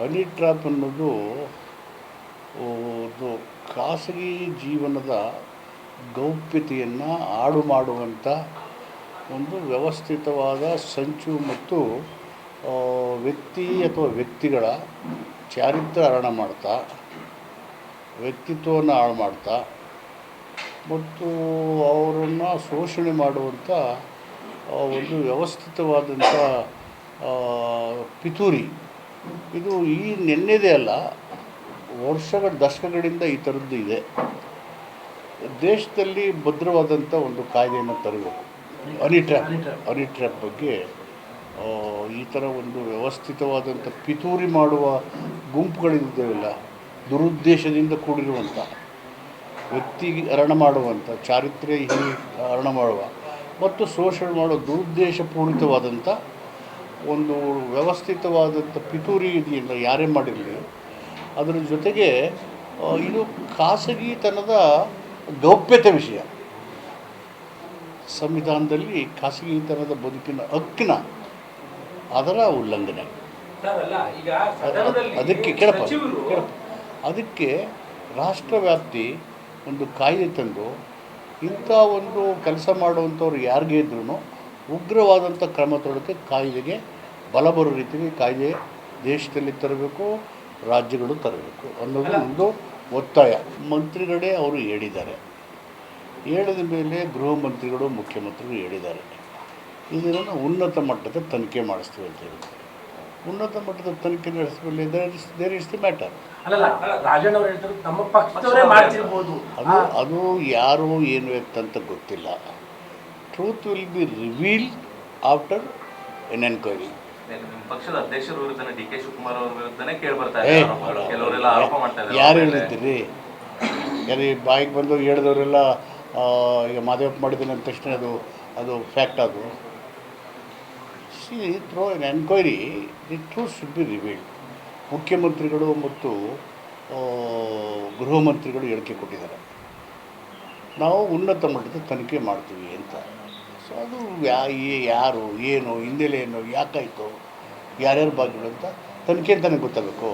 Honey trap ಅನ್ನೋದು ಒಂದು ಖಾಸಗಿ ಜೀವನದ ಗೌಪ್ಯತೆಯನ್ನು ಹಾಳು ಮಾಡುವಂಥ ಒಂದು ವ್ಯವಸ್ಥಿತವಾದ ಸಂಚು ಮತ್ತು ವ್ಯಕ್ತಿ ಅಥವಾ ವ್ಯಕ್ತಿಗಳ ಚಾರಿತ್ರ್ಯ ಹರಣ ಮಾಡ್ತಾ, ವ್ಯಕ್ತಿತ್ವವನ್ನು ಹಾಳು ಮಾಡ್ತಾ, ಮತ್ತು ಅವರನ್ನು ಶೋಷಣೆ ಮಾಡುವಂಥ ಒಂದು ವ್ಯವಸ್ಥಿತವಾದಂಥ ಪಿತೂರಿ ಇದು ಈ ನೆನ್ನೆದೇ ಅಲ್ಲ, ವರ್ಷಗಳ ದಶಕಗಳಿಂದ ಈ ಥರದ್ದು ಇದೆ. ದೇಶದಲ್ಲಿ ಭದ್ರವಾದಂಥ ಒಂದು ಕಾಯ್ದೆಯನ್ನು ತರಬೇಕು ಅನಿ ಟ್ರ್ಯಾಪ್ ಅನಿ ಟ್ರ್ಯಾಪ್ ಬಗ್ಗೆ ಈ ಥರ ಒಂದು ವ್ಯವಸ್ಥಿತವಾದಂಥ ಪಿತೂರಿ ಮಾಡುವ ಗುಂಪುಗಳಿದ್ದಾವೆಲ್ಲ ದುರುದ್ದೇಶದಿಂದ ಕೂಡಿರುವಂಥ ವ್ಯಕ್ತಿ ಹರಣ ಮಾಡುವಂಥ ಚಾರಿತ್ರ್ಯ ಹರಣ ಮಾಡುವ, ಮತ್ತು ಶೋಷಣೆ ಮಾಡುವ ದುರುದ್ದೇಶಪೂರಿತವಾದಂಥ ಒಂದು ವ್ಯವಸ್ಥಿತವಾದಂಥ ಪಿತೂರಿ ಇದೆಯಲ್ಲ ಯಾರೇ ಮಾಡಿರಲಿ ಅದರ ಜೊತೆಗೆ ಇದು ಖಾಸಗಿತನದ ಗೌಪ್ಯತೆ ವಿಷಯ. ಸಂವಿಧಾನದಲ್ಲಿ ಖಾಸಗಿತನದ ಬದುಕಿನ ಹಕ್ಕಿನ ಅದರ ಉಲ್ಲಂಘನೆ. ಅದಕ್ಕೆ ಕೇಳಪ್ಪ ಅದಕ್ಕೆ ರಾಷ್ಟ್ರವ್ಯಾಪ್ತಿ ಒಂದು ಕಾಯ್ದೆ ತಂದು ಇಂಥ ಒಂದು ಕೆಲಸ ಮಾಡುವಂಥವ್ರು ಯಾರಿಗೇ ಇದ್ರೂ ಉಗ್ರವಾದಂಥ ಕ್ರಮ ತೊಡಕ್ಕೆ ಕಾಯ್ದೆಗೆ ಬಲ ಬರೋ ರೀತಿಗೆ ಕಾಯ್ದೆ ದೇಶದಲ್ಲಿ ತರಬೇಕು ರಾಜ್ಯಗಳು ತರಬೇಕು ಅನ್ನೋದು ಒಂದು ಒತ್ತಾಯ. ಮಂತ್ರಿಗಳೇ ಅವರು ಹೇಳಿದ್ದಾರೆ. ಹೇಳಿದ ಮೇಲೆ ಗೃಹ ಮಂತ್ರಿಗಳು ಮುಖ್ಯಮಂತ್ರಿಗಳು ಹೇಳಿದ್ದಾರೆ. ಇದನ್ನು ಉನ್ನತ ಮಟ್ಟದ ತನಿಖೆ ಮಾಡಿಸ್ತೀವಿ ಅಂತ ಹೇಳಿದ್ದಾರೆ. ಉನ್ನತ ಮಟ್ಟದ ತನಿಖೆ ನಡೆಸಿದ ದೇರ್ ಇಸ್ ದಿ ಮ್ಯಾಟರ್ ಅದು ಅದು ಯಾರು ಏನು ಅಂತ ಗೊತ್ತಿಲ್ಲ. Truth will be reveal after an enquiry ಪಕ್ಷದ ಅಧ್ಯಕ್ಷರ ವಿರುದ್ಧನೇ ಡಿ ಕೆ ಶಿವಕುಮಾರ್ ಅವರ ವಿರುದ್ಧನೇ ಕೇಳಿ ಬರ್ತಾ ಏ ಇದೆ ಕೆಲವರೆಲ್ಲ ಆರೋಪ ಮಾಡ್ತಾ ಇದ್ದಾರೆ ಯಾರು. ಹೇಳಿದ್ದೀರಿ? ಯಾರು ಈ ಬಾಯಿಗೆ ಬಂದು ಹೇಳಿದವರೆಲ್ಲ ಆ, ಈಗ ಮಾದೇವಪ್ಪ ಮಾಡಿದ್ದೀನಿ ಅಂದ ತಕ್ಷಣ ಅದು ಅದು ಫ್ಯಾಕ್ಟ್ ಅದು. Thorough an enquiry the truth should be revealed ಮುಖ್ಯಮಂತ್ರಿಗಳು ಮತ್ತು ಆ, ಗೃಹ ಮಂತ್ರಿಗಳು ಹೇಳಿಕೆ ಕೊಟ್ಟಿದ್ದಾರೆ. ನಾವು ಉನ್ನತ ಮಟ್ಟದ ತನಿಖೆ ಮಾಡ್ತೀವಿ ಅಂತ. ಸೊ ಅದು ಯಾ ಯಾರು ಏನು ಹಿಂದೆಲೆ ಏನು ಯಾಕಾಯಿತು? ಯಾರ್ಯಾರು ಬಾಗಿಲು ಅಂತ ತನಿಖೆ ಅಂತಲೇ ಗೊತ್ತಾಗಬೇಕು.